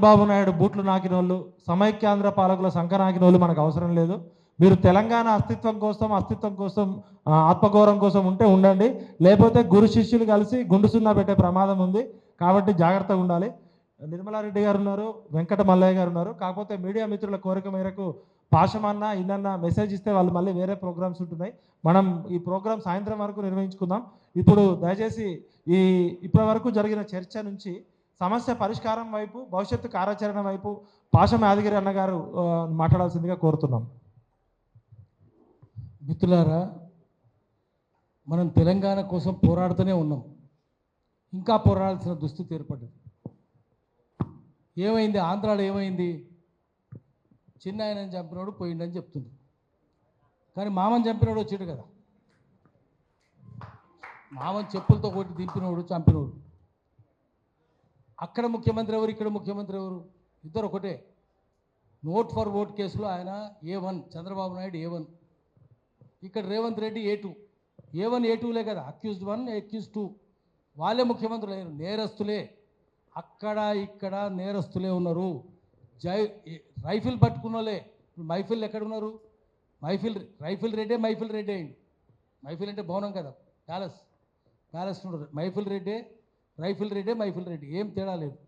చంద్రబాబు నాయుడు బూట్లు నాకిన వాళ్ళు సమైక్యాంధ్ర పాలకుల సంఖ నాకిన వాళ్ళు మనకు అవసరం లేదు. మీరు తెలంగాణ అస్తిత్వం కోసం అస్తిత్వం కోసం ఆత్మగౌరవం కోసం ఉంటే ఉండండి. లేకపోతే గురు శిష్యులు కలిసి గుండు సున్నా పెట్టే ప్రమాదం ఉంది. కాబట్టి జాగ్రత్తగా ఉండాలి. నిర్మలారెడ్డి గారు ఉన్నారు వెంకట మల్లయ్య గారు ఉన్నారు. కాకపోతే మీడియా మిత్రుల కోరిక మేరకు పాశమన్న ఇన్నన్న మెసేజ్ ఇస్తే వాళ్ళు మళ్ళీ వేరే ప్రోగ్రామ్స్ ఉంటున్నాయి. మనం ఈ ప్రోగ్రామ్ సాయంత్రం వరకు నిర్వహించుకుందాం. ఇప్పుడు దయచేసి ఈ ఇప్పటి వరకు జరిగిన చర్చ నుంచి సమస్య పరిష్కారం వైపు భవిష్యత్తు కార్యాచరణ వైపు పాషం యాదగిరి అన్నగారు మాట్లాడాల్సిందిగా కోరుతున్నాం. మిత్రులారా మనం తెలంగాణ కోసం పోరాడుతూనే ఉన్నాం. ఇంకా పోరాడాల్సిన దుస్థితి ఏర్పడింది. ఏమైంది? ఆంధ్రాలో ఏమైంది? చిన్న ఆయన చంపినోడు పోయిండని చెప్తుంది. కానీ మామని చంపినోడు వచ్చాడు కదా. మామని చెప్పులతో కొట్టి దింపినోడు చంపినోడు. అక్కడ ముఖ్యమంత్రి ఎవరు ఇక్కడ ముఖ్యమంత్రి ఎవరు? ఇద్దరు ఒకటే. నోట్ ఫర్ ఓట్ కేసులో ఆయన A one Chandrababu Naidu A one. ఇక్కడ Revanth Reddy A two. A one A టూలే కదా. Accused one accuse two. వాళ్ళే ముఖ్యమంత్రులు అయ్యారు నేరస్తులే. అక్కడ ఇక్కడ నేరస్తులే ఉన్నారు. జై రైఫిల్ పట్టుకున్నోలే మైఫిల్ ఎక్కడ ఉన్నారు మైఫిల్ రైఫిల్ రెడ్డే మైఫిల్ రెడ్డే అయింది మైఫిల్ అంటే భవనం కదా. ప్యాలెస్. ప్యాలెస్ మైఫిల్ రెడ్డే రైఫిల్ రెడ్డే మైఫిల్ రెడ్డి. ఏం తేడా లేదు.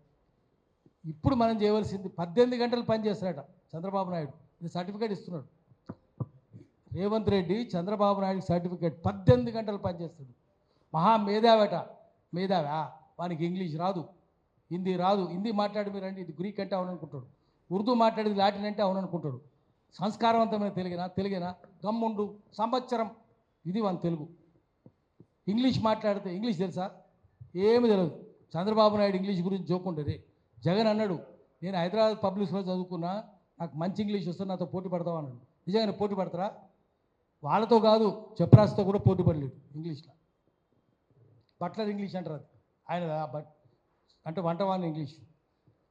ఇప్పుడు మనం చేయవలసింది పద్దెనిమిది గంటలు పని చంద్రబాబు నాయుడు. ఇది సర్టిఫికేట్ ఇస్తున్నాడు. రేవంత్ రెడ్డి చంద్రబాబు నాయుడు సర్టిఫికేట్ పద్దెనిమిది గంటలు పనిచేస్తాడు మహా మేధావట. మేధావా? వానికి ఇంగ్లీష్ రాదు. హిందీ రాదు. హిందీ మాట్లాడి మీరు ఇది గ్రీక్ అంటే అవుననుకుంటాడు. ఉర్దూ మాట్లాడేది లాటిన్ అంటే అవుననుకుంటాడు. సంస్కారవంతమైన తెలుగునా? తెలుగేనా? గమ్ముండు. సంవత్సరం. ఇది వన్ తెలుగు. ఇంగ్లీష్ మాట్లాడితే ఇంగ్లీష్ తెలుసా? ఏమి తెలియదు చంద్రబాబు నాయుడు ఇంగ్లీష్ గురించి జోకుంటుంది జగన్ అన్నాడు నేను హైదరాబాద్ పబ్లిక్స్లో చదువుకున్నా నాకు మంచి ఇంగ్లీష్ వస్తే నాతో పోటీ పడతావు అన్నాడు. నిజంగానే పోటీ పడతారా? వాళ్ళతో కాదు చెప్రాస్తో కూడా పోటీ పడలేదు ఇంగ్లీష్లో. బట్లర్ ఇంగ్లీష్ అంటారు అది. ఆయన బట్ అంటే వంటవాని ఇంగ్లీష్.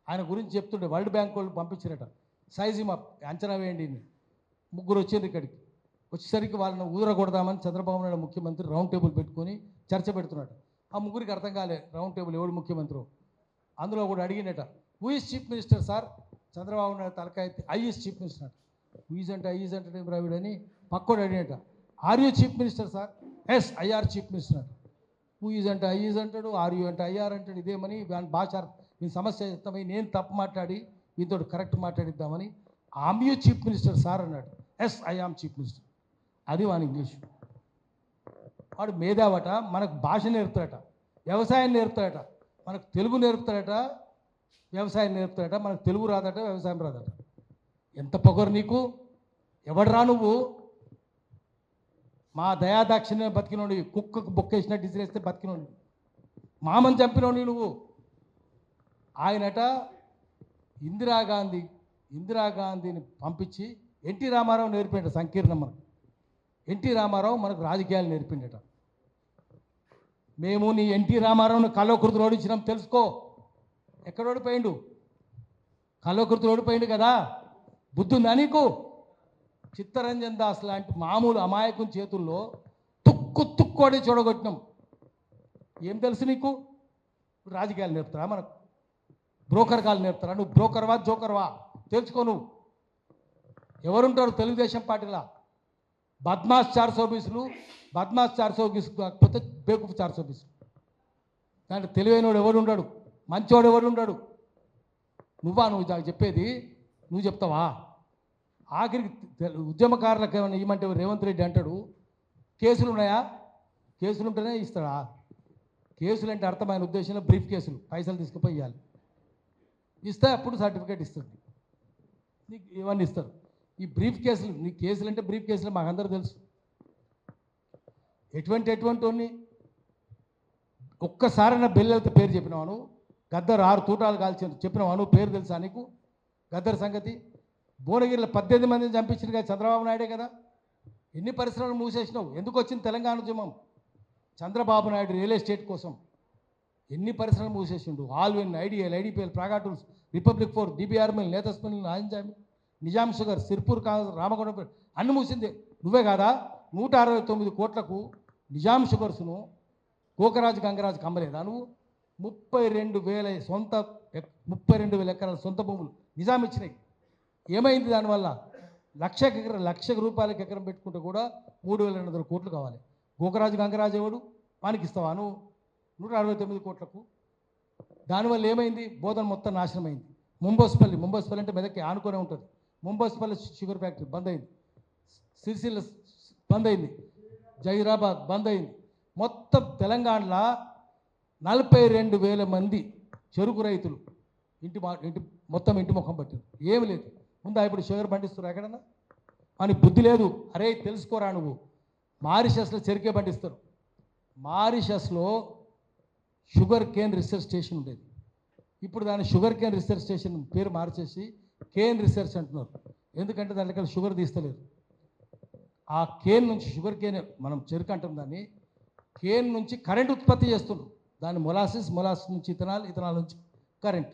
ఆయన గురించి చెప్తుండే వరల్డ్ బ్యాంక్ వాళ్ళు పంపించారట. సైజు మా అంచనా వేయండి ముగ్గురు వచ్చారు ఇక్కడికి. వచ్చేసరికి వాళ్ళని ఊదరగొడదామని చంద్రబాబు నాయుడు ముఖ్యమంత్రి రౌండ్ టేబుల్ పెట్టుకొని చర్చ పెడుతున్నాడు. ఆ ముగ్గురికి అర్థం కాలే. రౌండ్ టేబుల్ ఎవడు ముఖ్యమంత్రి. అందులో కూడా అడిగినట who is chief minister sir Chandrababu Naidu తలకాయ I is chief minister who is అంటే. ఐఈజ్ అంటే ద్రావిడ్ అని పక్కోడు అడిగినట are you chief minister sir yes I are chief minister who is అంటే ఐఈజ్ అంటాడు ఆర్ యూ అంటే ఐఆర్ అంటాడు ఇదేమని దాని భాష మీ సమస్య ఇస్తామని నేను తప్పు మాట్లాడి మీతో correct మాట్లాడిద్దామని am you chief minister sir అన్నాడు. Yes I am chief minister అది వాని ఇంగ్లీష్. వాడు మేధావట మనకు భాష నేర్పుతాడట వ్యవసాయం నేర్పుతాడట మనకు తెలుగు నేర్పుతాడట వ్యవసాయం నేర్పుతాడట మనకు తెలుగు రాదట వ్యవసాయం రాదట. ఎంత పొగరు నీకు? ఎవడరా నువ్వు? మా దయాదాక్షిణ్య బతికినోడి కుక్కకు బొక్కేసిన డిసిరేస్తే బతికినోడి మామని చంపినోడి నువ్వు. ఆయనట ఇందిరాగాంధీ ఇందిరాగాంధీని పంపించి ఎన్టీ రామారావు నేర్పిండట సంకీర్ణం మనకు ఎన్టీ రామారావు మనకు రాజకీయాలు నేర్పిండట. మేము నీ ఎన్టీ రామారావుని కలోకృతి ఓడించినాం తెలుసుకో. ఎక్కడ ఓడిపోయిండు? కలోకృతి ఓడిపోయిండు కదా? బుద్ధి ఉందా నీకు? చిత్తరంజన్ దాస్ లాంటి మామూలు అమాయకం చేతుల్లో తుక్కు తుక్కోడి చూడగొట్టినాం. ఏం తెలుసు నీకు? రాజకీయాలు నేర్పుతారా మనకు? బ్రోకర్ కాలు నేర్పుతారా? నువ్వు బ్రోకర్వా జోకర్వా? తెలుసుకో నువ్వు. ఎవరుంటారు తెలుగుదేశం పార్టీలా? బద్మాస్ చార్ సోబీసులు బద్మాస్ చార్ సోబీసు కాకపోతే బేకుఫ్ చార్ సోబీసు. కానీ తెలివైనవాడు ఎవడు ఉండడు మంచివాడు ఎవడు ఉండడు. నువ్వా నువ్వు నాకు చెప్పేది? నువ్వు చెప్తావా? ఆఖరికి ఉద్యమకారులకు ఏమైనా ఇవ్వమంటే రేవంత్ రెడ్డి అంటాడు కేసులు ఉన్నాయా? కేసులు ఉంటేనే ఇస్తాడా? కేసులు అంటే అర్థమైన ఉద్దేశంలో బ్రీఫ్ కేసులు పైసలు తీసుకుపోయి ఇవ్వాలి ఇస్తే అప్పుడు సర్టిఫికేట్ ఇస్తుంది. నీకు ఇవన్నీ ఇస్తారు. ఈ బ్రీఫ్ కేసులు నీ కేసులు అంటే బ్రీఫ్ కేసులు మాకు తెలుసు. ఎటువంటి ఎటువంటి ఒక్కసారి నా బెల్లెలతో పేరు చెప్పినవాను గద్దరు ఆరు తూటాలు కాల్చి చెప్పినావాను పేరు తెలుసా నీకు? గద్దర్ సంగతి. భువనగిరిలో పద్దెనిమిది మందిని చంపించిన కదా చంద్రబాబు నాయుడే కదా. ఎన్ని పరిశ్రమలు మూసేసినావు? ఎందుకు వచ్చింది తెలంగాణ ఉద్యమం? చంద్రబాబు నాయుడు రియల్ ఎస్టేట్ కోసం ఎన్ని పరిశ్రమలు మూసేసిండు? Allwyn IDL IDPL Pragatools Republic forge DBR mill నేతస్ Nizam sugar Sirpur కాదు రామగుండం అన్ని మూసిందే. నువ్వే కాదా? నూట అరవై తొమ్మిది కోట్లకు నిజాం షుగర్స్ను కోకరాజు గంగరాజు కమ్మలేదా నువ్వు? ముప్పై రెండు వేల సొంత ఎక్- ముప్పై రెండు వేల ఎకరాల సొంత భూములు నిజాం ఇచ్చినాయి. ఏమైంది దానివల్ల? లక్ష ఎకరం లక్ష రూపాయలకు ఎకరం పెట్టుకుంటే కూడా మూడు వేల రెండు వందల కోట్లు కావాలి. గోకరాజు గంగరాజు ఎవడు? వానికి ఇస్తావా నువ్వు? నూట అరవై తొమ్మిది కోట్లకు. దానివల్ల ఏమైంది? బోధన మొత్తం నాశనం అయింది ముంబోస్పల్లి ముంబోస్పల్లి అంటే మెదక్కి ఆనుకొనే ఉంటుంది. ముంబోస్పల్లి షుగర్ ఫ్యాక్టరీ బంద్ అయింది సిరిసిల్ల బంద్ అయింది జైరాబాద్ బంద్ అయింది మొత్తం తెలంగాణలో నలభై రెండు వేల మంది చెరుకు రైతులు ఇంటి మా ఇంటి మొత్తం ఇంటి ముఖం పట్టారు ఏమి లేదు. ముందా ఇప్పుడు షుగర్ పండిస్తారు ఎక్కడన్నా? అని బుద్ధి లేదు. అరే తెలుసుకోరా నువ్వు? మారిషస్లో చెరుకే పండిస్తారు. మారిషస్లో షుగర్ కేన్ రీసెర్చ్ స్టేషన్ ఉండేది. ఇప్పుడు దాని షుగర్ కేన్ రీసెర్చ్ స్టేషన్ పేరు మార్చేసి కేన్ రీసెర్చ్ అంటున్నారు. ఎందుకంటే దాంట్లో షుగర్ తీస్తలేదు. ఆ కేన్ నుంచి షుగర్ కేన్ మనం చెరుకు అంటాం దాన్ని. కేన్ నుంచి కరెంట్ ఉత్పత్తి చేస్తుండ్రు. దాని మొలాసిస్ మొలాసిస్ నుంచి ఇథనాల్ ఇథనాల్ నుంచి కరెంట్.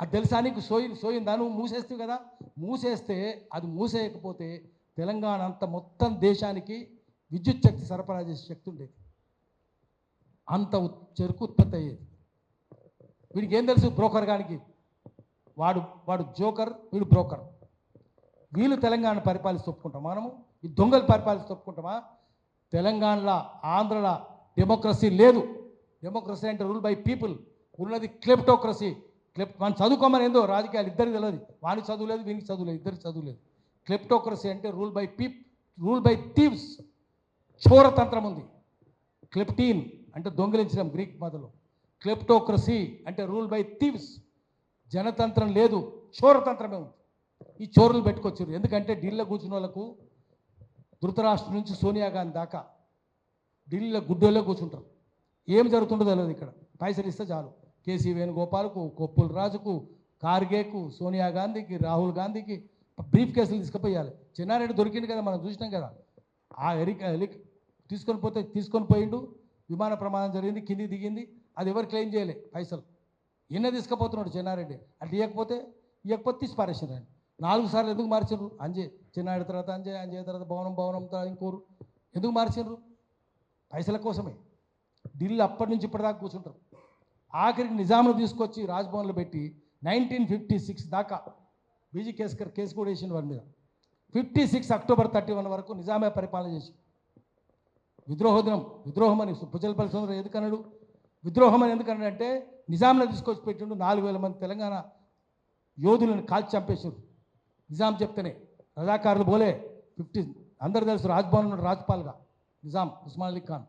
అది తెలుసా నీకు? సోయి సోయిందా నువ్వు మూసేస్తావు కదా? మూసేస్తే అది మూసేయకపోతే తెలంగాణ అంత మొత్తం దేశానికి విద్యుత్ శక్తి సరఫరా చేసే శక్తి ఉండేది. అంత చెరుకు ఉత్పత్తి అయ్యేది. వీడికి ఏం తెలుసు బ్రోకర్ గానికి? వాడు వాడు జోకర్ వీడు బ్రోకర్. వీళ్ళు తెలంగాణ పరిపాలిస్తూ ఒప్పుకుంటాం మనము. ఈ దొంగలు పరిపాలిస్తూ ఒప్పుకుంటామా? తెలంగాణలో ఆంధ్రలో డెమోక్రసీ లేదు. డెమోక్రసీ అంటే రూల్ బై పీపుల్ ఉన్నది క్లెప్టోక్రసీ క్లెప్ మనం చదువుకోమని ఏందో రాజకీయాలు ఇద్దరికి తెలియదు వానికి చదువు లేదు వీనికి చదువు లేదు ఇద్దరికి చదువు లేదు. క్లెప్టోక్రసీ అంటే rule by peep rule by thieves చోరతంత్రం ఉంది. క్లెప్టీన్ అంటే దొంగిలించడం గ్రీక్ మతలో. క్లెప్టోక్రసీ అంటే రూల్ బై థీవ్స్ జనతంత్రం లేదు చోరతంత్రమే ఉంది. ఈ చోరులు పెట్టుకొచ్చారు ఎందుకంటే ఢిల్లీలో కూర్చున్న వాళ్ళకు ధృతరాష్ట్రం నుంచి సోనియా గాంధీ దాకా ఢిల్లీలో గుడ్డోళ్ళే కూర్చుంటారు. ఏం జరుగుతుండో తెలియదు ఇక్కడ. పైసలు ఇస్తే చాలు. కేసీ వేణుగోపాల్కు కొప్పుల రాజుకు కార్గేకు సోనియా గాంధీకి రాహుల్ గాంధీకి బ్రీఫ్ కేసులు తీసుకుపోయాలి. చిన్నారెడ్డి దొరికింది కదా మనం చూసినాం కదా. ఆ ఎరిక ఎలిక్ తీసుకొని పోతే తీసుకొని పోయిండు. విమాన ప్రమాదం జరిగింది కింది దిగింది. అది ఎవరు క్లెయిమ్ చేయలే? పైసలు. ఈయన తీసుకుపోతున్నాడు చిన్నారెడ్డి. అంటే ఇవ్వకపోతే ఇవ్వకపోతే తీసి పారేసారు నాలుగు సార్లు ఎందుకు మార్చారు అంజే చిన్నాడి తర్వాత అంజే అంజే తర్వాత భవనం భవనం తర్వాత ఇంకోరు. ఎందుకు మార్చారు పైసల కోసమే. ఢిల్లీ అప్పటి నుంచి ఇప్పటిదాకా కూర్చుంటారు. ఆఖరికి నిజామును తీసుకొచ్చి రాజ్భవన్లో పెట్టి నైన్టీన్ ఫిఫ్టీ సిక్స్ దాకా బీజీ కేస్కర్ కేసు కూడా వేసింది వారి మీద. Fifty six October thirty one వరకు నిజామే పరిపాలన చేసి విద్రోహోదనం విద్రోహం అని పుచ్చలపల్లి సుందరం ఎందుకన్నాడు. విద్రోహం అని ఎందుకంటే నిజాంలో తీసుకొచ్చి పెట్టిండు నాలుగు వేల మంది తెలంగాణ యోధులను కాల్చి చంపేశారు. నిజాం చెప్తేనే. రజాకారులు బోలే. ఫిఫ్టీ అందరు తెలుసు రాజ్భవన్ ఉన్నాడు రాజ్పాల్గా. నిజాం ఉస్మాన్ అలీ ఖాన్.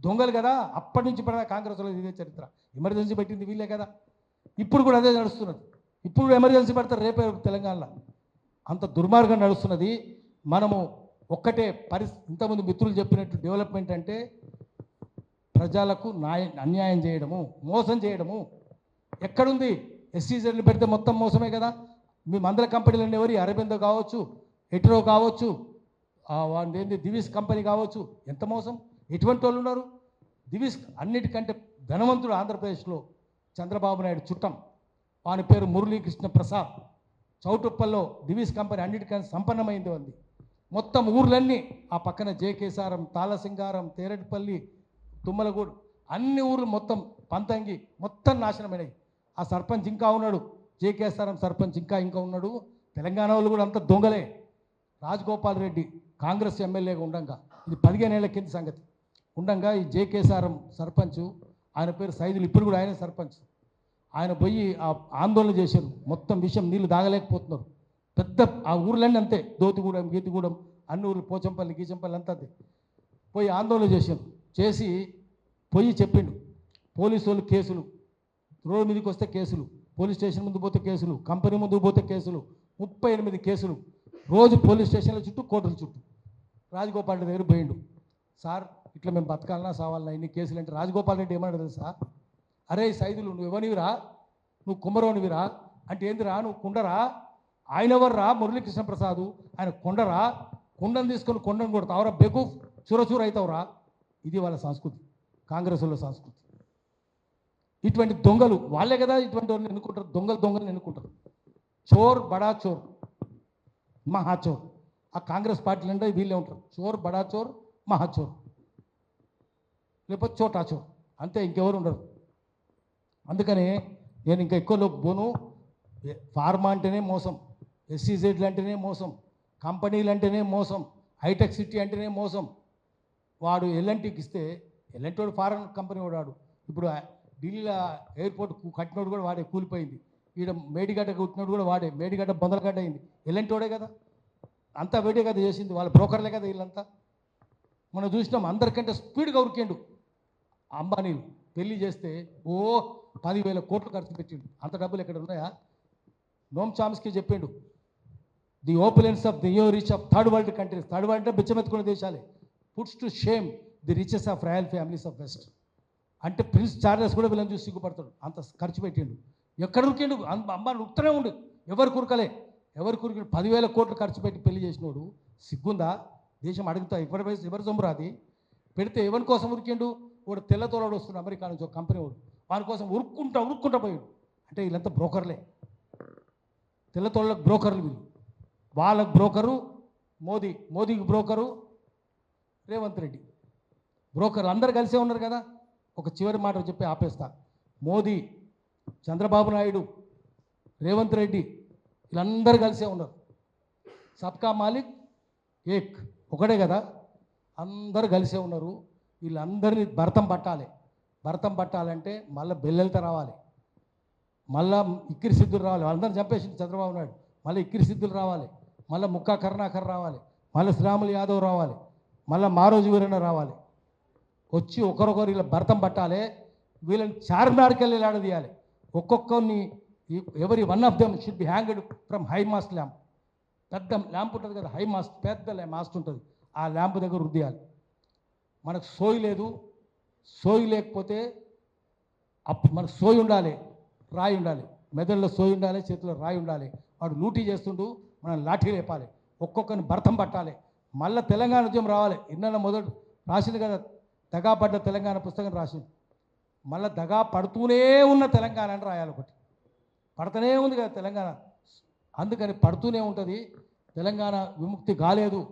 దొంగలు కదా. అప్పటి నుంచి పడదా కాంగ్రెస్లో ఇదే చరిత్ర. ఎమర్జెన్సీ పెట్టింది వీళ్ళే కదా. ఇప్పుడు కూడా అదే నడుస్తున్నది. ఇప్పుడు ఎమర్జెన్సీ పెడతారు రేపే తెలంగాణలో. అంత దుర్మార్గం నడుస్తున్నది. మనము ఒక్కటే పరిస్థితి ఇంతకుముందు మిత్రులు చెప్పినట్టు డెవలప్మెంట్ అంటే ప్రజలకు న్యాయ అన్యాయం చేయడము మోసం చేయడము. ఎక్కడుంది? ఎస్సీజెడ్లు పెడితే మొత్తం మోసమే కదా. మీ మందల కంపెనీలు ఎవరి? అరబిందో కావచ్చు ఎట్రో కావచ్చు వాడి ఏంది దివిస్ కంపెనీ కావచ్చు. ఎంత మోసం? ఎటువంటి వాళ్ళు ఉన్నారు. దివిస్ అన్నిటికంటే ధనవంతుడు ఆంధ్రప్రదేశ్లో చంద్రబాబు నాయుడు చుట్టం. వాని పేరు మురళీకృష్ణ ప్రసాద్. చౌటుప్పల్లో దివిస్ కంపెనీ అన్నిటికంటే సంపన్నమైంది ఉంది మొత్తం ఊర్లన్నీ ఆ పక్కన జేకేసారం తాళసింగారం తేరటిపల్లి తుమ్మలగూడు అన్ని ఊర్లు మొత్తం పంతంగి మొత్తం నాశనమైనవి ఆ సర్పంచ్ ఇంకా ఉన్నాడు. జేకేసారం సర్పంచ్ ఇంకా ఇంకా ఉన్నాడు. తెలంగాణ వాళ్ళు కూడా అంత దొంగలే. రాజగోపాల్ రెడ్డి కాంగ్రెస్ ఎమ్మెల్యేగా ఉండంగా. ఇది పదిహేను ఏళ్ళ కింద సంగతి. ఉండంగా ఈ జేకేసారం సర్పంచ్ ఆయన పేరు సైదులు ఇప్పుడు కూడా ఆయన సర్పంచ్. ఆయన పోయి ఆ ఆందోళన చేశారు. మొత్తం విషయం నీళ్ళు దాగలేకపోతున్నారు పెద్ద ఆ ఊర్లన్నీ అంతే. దోతిగూడెం గీతిగూడెం అన్ని ఊర్లు పోచంపల్లి గీచంపల్లి అంతా అంతే. పోయి ఆందోళన చేశారు. చేసి పోయి చెప్పిండు. పోలీసు వాళ్ళు కేసులు. రోడ్డు మీదకి వస్తే కేసులు. పోలీస్ స్టేషన్ ముందు పోతే కేసులు. కంపెనీ ముందు పోతే కేసులు. ముప్పై ఎనిమిది కేసులు. రోజు పోలీస్ స్టేషన్ల చుట్టూ కోర్టుల చుట్టూ. రాజగోపాల్ రెడ్డి దగ్గర పోయిండు. సార్ ఇట్లా మేము బతకాలన్నా సావాలన్నా ఇన్ని కేసులు? అంటే రాజగోపాల్ రెడ్డి ఏమన్నాడు తెలుసా? అరే సైదులు నువ్వు ఎవనివిరా? నువ్వు కుమ్మరోనివిరా? అంటే ఏందిరా? నువ్వు కుండరా? ఆయన ఎవర్రా? మురళీకృష్ణ ప్రసాద్ ఆయన కొండరా? కుండను తీసుకొని కొండను కొడతావురా? బెకు చురచూర అవుతావురా? ఇది వాళ్ళ సంస్కృతి. కాంగ్రెస్ వాళ్ళ సంస్కృతి. ఇటువంటి దొంగలు వాళ్ళే కదా ఇటువంటి వాళ్ళని ఎన్నుకుంటారు? దొంగలు దొంగలు ఎన్నుకుంటారు. చోర్ బడా చోర్ మహాచోర్ ఆ కాంగ్రెస్ పార్టీలు అంటే వీళ్ళే ఉంటారు. చోర్ బడా చోర్ మహాచోర్ లేకపోతే చోటా చోర్. అంతే ఇంకెవరు ఉండరు. అందుకని నేను ఇంకా ఎక్కువలోకి పోను. ఫార్మా అంటేనే మోసం. ఎస్సీజెడ్లు అంటేనే మోసం. కంపెనీలు అంటేనే మోసం. హైటెక్ సిటీ అంటేనే మోసం. వాడు ఎల్ఎన్టీకి ఇస్తే ఎల్ఎన్టీ వాడు ఫారెన్ కంపెనీ వాడు ఇప్పుడు ఢిల్లీలో ఎయిర్పోర్ట్ కట్టినోడు కూడా వాడే కూలిపోయింది. ఈడ మేడిగడ్డ కుట్టినోడు కూడా వాడే మేడిగడ్డ బొందలగడ్డ అయింది. ఎల్ఎన్టీ వాడే కదా. అంతా వేడే కదా చేసింది వాళ్ళ బ్రోకర్లే కదా వీళ్ళంతా. మనం చూసినాం అందరికంటే స్పీడ్గా ఉరికిండు. అంబానీలు పెళ్ళి చేస్తే ఓ పదివేల కోట్లు ఖర్చు పెట్టిండు. అంత డబ్బులు ఎక్కడ ఉన్నాయా? నోమ్ చామ్స్కి చెప్పిండు. ది ఓపులెన్స్ ఆఫ్ ది యో rich of third world countries. Third world అంటే బిచ్చమెత్తుకున్న దేశాలే. Puts to shame the riches of royal families of west అంటే ప్రిన్స్ చార్లెస్ కూడా వీళ్ళని చూసి సిగ్గుపడతాడు. అంత ఖర్చు పెట్టిండు. ఎక్కడ ఉరికిండు? అమ్మ ఉత్తరే ఉత్తనే ఉండు. ఎవరు కురకలే? ఎవరు కురికిండు? పదివేల కోట్లు ఖర్చు పెట్టి పెళ్ళి చేసినోడు సిగ్గుందా? దేశం అడుగుతా ఎవరి వయసు ఎవరి సొమ్మురాది పెడితే ఎవరి కోసం ఉరికిండు? వాడు తెల్లతోలాడు వస్తున్నాడు అమెరికా నుంచి ఒక కంపెనీ వాడు. వారి కోసం ఉరుక్కుంటా ఉరుక్కుంటా పోయాడు. అంటే వీళ్ళంతా బ్రోకర్లే. తెల్లతోళ్ళకు బ్రోకర్లు వీళ్ళు. వాళ్ళకు బ్రోకరు మోదీ మోదీకి బ్రోకరు రేవంత్ రెడ్డి. బ్రోకర్లు అందరు కలిసే ఉన్నారు కదా? ఒక చివరి మాట చెప్పి ఆపేస్తా. మోదీ చంద్రబాబు నాయుడు రేవంత్ రెడ్డి వీళ్ళందరూ కలిసే ఉన్నారు. సబ్కా మాలిక్ ఏక్ ఒకడే కదా? అందరూ కలిసే ఉన్నారు. వీళ్ళందరినీ భరతం పట్టాలి. భరతం పట్టాలంటే మళ్ళీ బెల్లెలతో రావాలి. మళ్ళా ఇక్కిరి సిద్ధులు రావాలి. వాళ్ళందరూ చంపేసింది చంద్రబాబు నాయుడు. మళ్ళీ ఇక్కిరి సిద్ధులు రావాలి. మళ్ళీ ముక్కా కరుణాకర్ రావాలి. మళ్ళీ శ్రీరాములు యాదవ్ రావాలి. మళ్ళీ మారోజు ఎవరైనా రావాలి. వచ్చి ఒకరొకరు ఇలా భరతం పట్టాలి వీళ్ళని చార్మినార్కి వెళ్ళి ఆడదీయాలి ఒక్కొక్కరిని ఎవరి one of them should be hanged from high mast lamp పెద్ద ల్యాంప్ ఉంటుంది కదా హై మాస్ట్ పెద్ద మాస్ట్ ఉంటుంది. ఆ ల్యాంప్ దగ్గర రుద్దేయాలి. మనకు సోయి లేదు. సోయి లేకపోతే అప్ మనకు సోయి ఉండాలి రాయి ఉండాలి. మెదడులో సోయి ఉండాలి చేతిలో రాయి ఉండాలి. వాడు లూటీ చేస్తుండు మనం లాఠీ లేపాలి. ఒక్కొక్కరిని భర్తం పట్టాలి. మళ్ళీ తెలంగాణ ఉద్యమం రావాలి. ఇన్న మొదటి రాసింది కదా దగా పడ్డ తెలంగాణ పుస్తకం రాసింది. మళ్ళీ దగా పడుతూనే ఉన్న తెలంగాణ అని రాయాలి ఒకటి. పడుతూనే ఉంది కదా తెలంగాణ. అందుకని పడుతూనే ఉంటుంది. తెలంగాణ విముక్తి కాలేదు.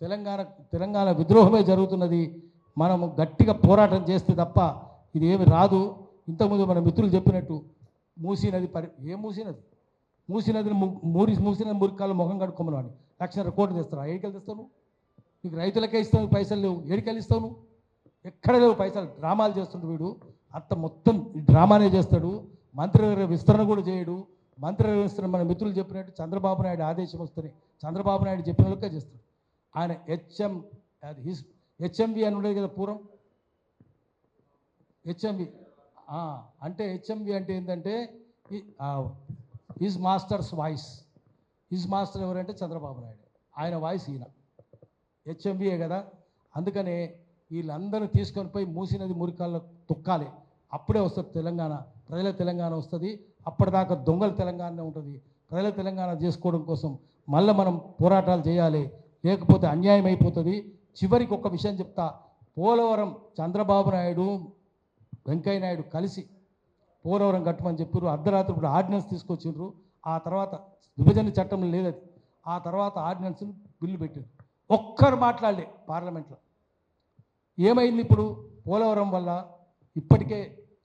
తెలంగాణ తెలంగాణ విద్రోహమే జరుగుతున్నది. మనము గట్టిగా పోరాటం చేస్తే తప్ప ఇది ఏమి రాదు. ఇంతకుముందు మన మిత్రులు చెప్పినట్టు మూసీ నది పరి ఏ మూసీ నది? మూసీ నదిని మూరి మూసిన మురికాలు ముఖం కడుక్కోమని వాడిని లక్షన్నర కోట్లు తెస్తారా ఏడికెళ్ళి తెస్తాను? నీకు రైతులకే ఇస్తాను పైసలు లేవు. ఏడికెళ్ళి ఇస్తాను? ఎక్కడ లేవు పైసలు. డ్రామాలు చేస్తుండు వీడు. అంత మొత్తం ఈ డ్రామానే చేస్తాడు. మంత్రి విస్తరణ కూడా చేయడు. మంత్రి విస్తరణ మన మిత్రులు చెప్పినట్టు చంద్రబాబు నాయుడు ఆదేశం వస్తుంది చంద్రబాబు నాయుడు చెప్పిన వాళ్ళకే చేస్తాడు. ఆయన హెచ్ఎం అది హిస్ హెచ్ఎంవి అని ఉండేది కదా పూర్వం? హెచ్ఎంవి. అంటే హెచ్ఎంవి అంటే ఏంటంటే his master's voice his master ఎవరంటే చంద్రబాబు నాయుడు. ఆయన వాయిస్ ఈయన. హెచ్ఎంబీఏ కదా. అందుకనే వీళ్ళందరూ తీసుకొని పోయి మూసినది మురికాల్లో తొక్కాలి. అప్పుడే వస్తుంది తెలంగాణ. ప్రజల తెలంగాణ వస్తుంది. అప్పటిదాకా దొంగల తెలంగాణ ఉంటుంది. ప్రజల తెలంగాణ చేసుకోవడం కోసం మళ్ళీ మనం పోరాటాలు చేయాలి. లేకపోతే అన్యాయం అయిపోతుంది. చివరికి ఒక విషయం చెప్తా. పోలవరం చంద్రబాబు నాయుడు వెంకయ్య నాయుడు కలిసి పోలవరం కట్టమని చెప్పారు అర్ధరాత్రి ఇప్పుడు ఆర్డినెన్స్ తీసుకొచ్చిండ్రు. ఆ తర్వాత విభజన చట్టం లేదది. ఆ తర్వాత ఆర్డినెన్స్ బిల్లు పెట్టారు. ఒక్కరు మాట్లాడలే పార్లమెంట్లో. ఏమైంది ఇప్పుడు? పోలవరం వల్ల ఇప్పటికే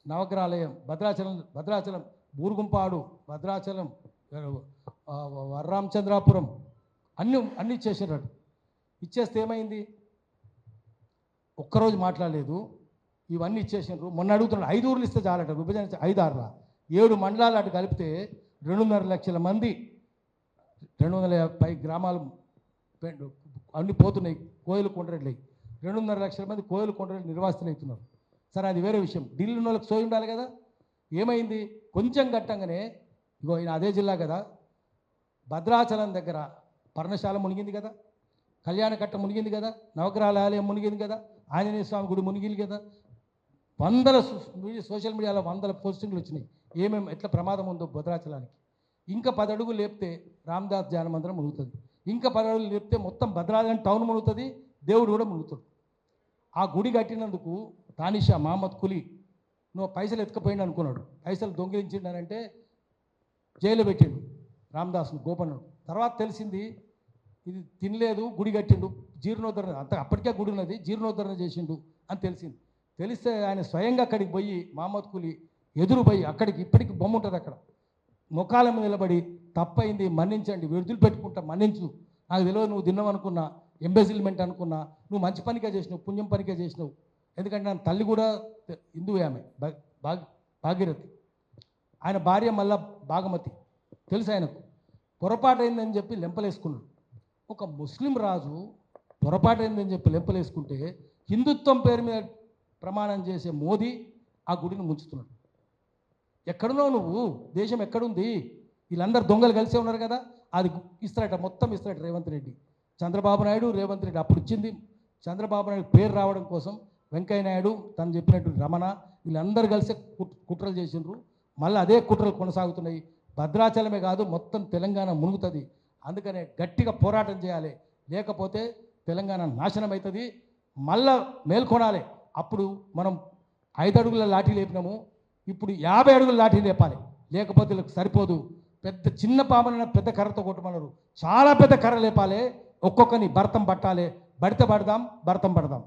నవగ్రహాలయం భద్రాచలం భద్రాచలం బూరుగుంపాడు భద్రాచలం ఆ, అన్ని అన్ని ఇచ్చేసినాడు ఇచ్చేస్తే ఏమైంది? ఒక్కరోజు మాట్లాడలేదు. ఇవన్నీ ఇచ్చేసినారు మొన్న అడుగుతున్నాడు ఐదు ఊర్లు ఇస్తే చాలట విభజన ఐదు ఆరులా ఏడు మండలాలు అటు కలిపితే రెండున్నర లక్షల మంది రెండు వందల పై గ్రామాలు అన్ని పోతున్నాయి కోయిలు కొండరెడ్లయి రెండున్నర లక్షల మంది కోయిలు కొండరెడ్లు నిర్వాసితులు అవుతున్నారు. సరే అది వేరే విషయం. ఢిల్లీ ఉన్న వాళ్ళకి సోయి ఉండాలి కదా? ఏమైంది? కొంచెం గట్టంగానే ఇగో ఈయన అదే జిల్లా కదా? భద్రాచలం దగ్గర పర్ణశాల మునిగింది కదా? కళ్యాణకట్ట మునిగింది కదా? నవగ్రహాల ఆలయం మునిగింది కదా? ఆంజనేయ స్వామి గుడి మునిగింది కదా? వందల సోషల్ మీడియాలో వందల పోస్టింగ్లు వచ్చినాయి. ఏమేమి ఎట్లా ప్రమాదం ఉందో భద్రాచలానికి. ఇంకా పది అడుగులు లేపితే రామదాస్ ధ్యాన మందిరం మునుగుతుంది. ఇంకా పది అడుగులు లేపితే మొత్తం భద్రాచలం టౌన్ మునుగుతుంది దేవుడు కూడా మునుగుతాడు. ఆ గుడి కట్టినందుకు తానిషా మహమ్మద్ కులీ నువ్వు పైసలు ఎత్తుకపోయిండు అనుకున్నాడు. పైసలు దొంగిలించిండనంటే జైలు పెట్టిండు రామదాస్ను గోపన్నుడు తర్వాత తెలిసింది ఇది తినలేదు గుడి కట్టిండు జీర్ణోద్ధరణ అంత అప్పటికే గుడి ఉన్నది జీర్ణోద్ధరణ చేసిండు అని తెలిసింది. తెలిస్తే ఆయన స్వయంగా అక్కడికి పోయి మహమ్మద్ కూలి ఎదురు పోయి అక్కడికి ఇప్పటికి బొమ్మ ఉంటుంది అక్కడ. ముఖాల మీద నిలబడి తప్పైంది మన్నించండి విడుదల పెట్టుకుంటా మన్నించు. నాకు తెలియదు నువ్వు తిన్నావు అనుకున్నా అనుకున్నా నువ్వు మంచి పనికే చేసినావు పుణ్యం పనికే చేసినావు. ఎందుకంటే నా తల్లి కూడా హిందువే ఆమె భాగ్ భాగీరథి ఆయన భార్య మళ్ళా భాగమతి. తెలుసు ఆయనకు? పొరపాటైందని చెప్పి లెంపలేసుకున్నాడు. ఒక ముస్లిం రాజు పొరపాటైందని చెప్పి లెంపలేసుకుంటే హిందుత్వం పేరు మీద ప్రమాణం చేసే మోదీ ఆ గుడిని ముంచుతున్నాడు. ఎక్కడున్నావు నువ్వు? దేశం ఎక్కడుంది? వీళ్ళందరూ దొంగలు కలిసే ఉన్నారు కదా. అది ఇస్తారట మొత్తం ఇస్తారట రేవంత్ రెడ్డి. చంద్రబాబు నాయుడు రేవంత్ రెడ్డి అప్పుడు ఇచ్చింది. చంద్రబాబు నాయుడు పేరు రావడం కోసం వెంకయ్య నాయుడు తను చెప్పినట్టు రమణ వీళ్ళందరూ కలిసి కుట్రలు చేసిండ్రు. మళ్ళీ అదే కుట్రలు కొనసాగుతున్నాయి. భద్రాచలమే కాదు మొత్తం తెలంగాణ మునుగుతుంది. అందుకనే గట్టిగా పోరాటం చేయాలి. లేకపోతే తెలంగాణ నాశనం అవుతుంది మళ్ళా మేల్కొనాలి. అప్పుడు మనం ఐదు అడుగుల లాఠీ లేపినాము. ఇప్పుడు యాభై అడుగుల లాఠీ లేపాలి. లేకపోతే సరిపోదు. పెద్ద చిన్న పామున పెద్ద కర్రతో కొట్టమన్నారు. చాలా పెద్ద కర్ర లేపాలి. ఒక్కొక్కరిని భర్తం పట్టాలి. బడితే పడదాం భర్తం పడదాం.